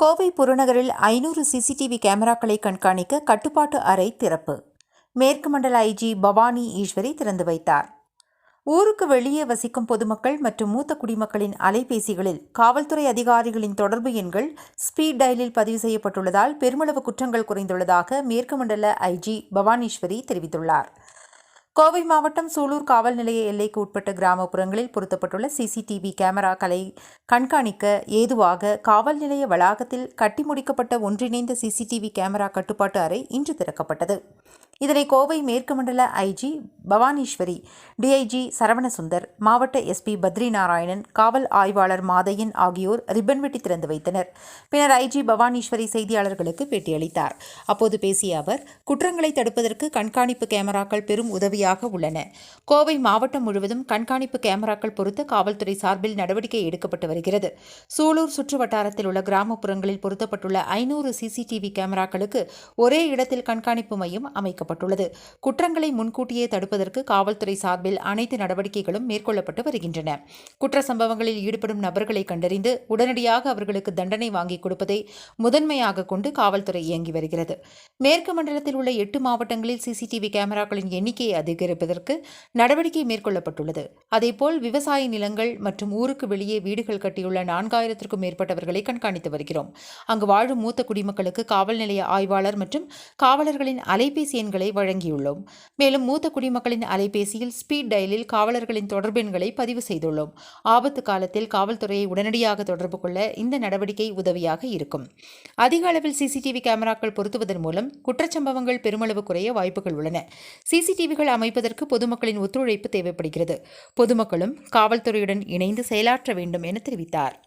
கோவை புறநகரில் ஐநூறு சிசிடிவி கேமராக்களை கண்காணிக்க கட்டுப்பாட்டு அறை திறப்பு. மேற்கு மண்டல ஐஜி பவானி ஈஸ்வரி திறந்து வைத்தார். ஊருக்கு வெளியே வசிக்கும் பொதுமக்கள் மற்றும் மூத்த குடிமக்களின் அலைபேசிகளில் காவல்துறை அதிகாரிகளின் தொடர்பு எண்கள் ஸ்பீட் டயலில் பதிவு செய்யப்பட்டுள்ளதால் பெருமளவு குற்றங்கள் குறைந்துள்ளதாக மேற்கு மண்டல ஐஜி பவானீஸ்வரி தெரிவித்துள்ளார். கோவை மாவட்டம் சூலூர் காவல் நிலைய எல்லைக்கு உட்பட்ட கிராமப்புறங்களில் பொருத்தப்பட்டுள்ள சிசிடிவி கேமராக்களை கண்காணிக்க ஏதுவாக காவல் நிலைய வளாகத்தில் கட்டி முடிக்கப்பட்ட ஒன்றிணைந்த சிசிடிவி கேமரா கட்டுப்பாட்டு அறை இன்று திறக்கப்பட்டது. இதனை கோவை மேற்கு மண்டல ஐஜி பவானீஸ்வரி டிஐஜி சரவணசுந்தர் மாவட்ட எஸ்பி பத்ரி நாராயணன் காவல் ஆய்வாளர் மாதையன் ஆகியோர் ரிப்பன் வெட்டி திறந்து வைத்தனர். பின்னர் ஐஜி பவானீஸ்வரி செய்தியாளர்களுக்கு பேட்டியளித்தார். அப்போது பேசிய அவர் குற்றங்களை தடுப்பதற்கு கண்காணிப்பு கேமராக்கள் பெரும் உதவியாக உள்ளன. கோவை மாவட்டம் முழுவதும் கண்காணிப்பு கேமராக்கள் பொருத்த காவல்துறை சார்பில் நடவடிக்கை எடுக்கப்பட்டு வருகிறது. சூலூர் சுற்று வட்டாரத்தில் உள்ள கிராமப்புறங்களில் பொருத்தப்பட்டுள்ள ஐநூறு சிசிடிவி கேமராக்களுக்கு ஒரே இடத்தில் கண்காணிப்பு மையம் தெரிவிக்கப்பட்டுள்ளது. குற்றங்களை முன்கூட்டியே தடுப்பதற்கு காவல்துறை சார்பில் அனைத்து நடவடிக்கைகளும் மேற்கொள்ளப்பட்டு வருகின்றன. குற்ற சம்பவங்களில் ஈடுபடும் நபர்களை கண்டறிந்து உடனடியாக அவர்களுக்கு தண்டனை வாங்கி கொடுப்பதை முதன்மையாக கொண்டு காவல்துறை இயங்கி வருகிறது. மேற்கு மண்டலத்தில் உள்ள எட்டு மாவட்டங்களில் சிசிடிவி கேமராக்களின் எண்ணிக்கையை அதிகரிப்பதற்கு நடவடிக்கை மேற்கொள்ளப்பட்டுள்ளது. அதேபோல் விவசாய நிலங்கள் மற்றும் ஊருக்கு வெளியே வீடுகள் கட்டியுள்ள நான்காயிரத்திற்கும் மேற்பட்டவர்களை கண்காணித்து வருகிறோம். அங்கு வாழும் மூத்த குடிமக்களுக்கு காவல் நிலைய ஆய்வாளர் மற்றும் காவலர்களின் அலைபேசி எண்களை வழங்கியுள்ளோம். மேலும் மூத்த குடிமக்களின் அலைபேசியில் ஸ்பீட் டயலில் காவலர்களின் தொடர்பெண்களை பதிவு செய்துள்ளோம். ஆபத்து காலத்தில் காவல்துறையை உடனடியாக தொடர்பு கொள்ள இந்த நடவடிக்கை உதவியாக இருக்கும். அதிக அளவில் சிசிடிவி கேமராக்கள் பொருத்துவதன் மூலம் குற்றச்சம்பவங்கள் பெருமளவு குறைய வாய்ப்புகள் உள்ளன. சிசிடிவிகள் அமைப்பதற்கு பொதுமக்களின் ஒத்துழைப்பு தேவைப்படுகிறது. பொதுமக்களும் காவல்துறையுடன் இணைந்து செயலாற்ற வேண்டும் என தெரிவித்தார்.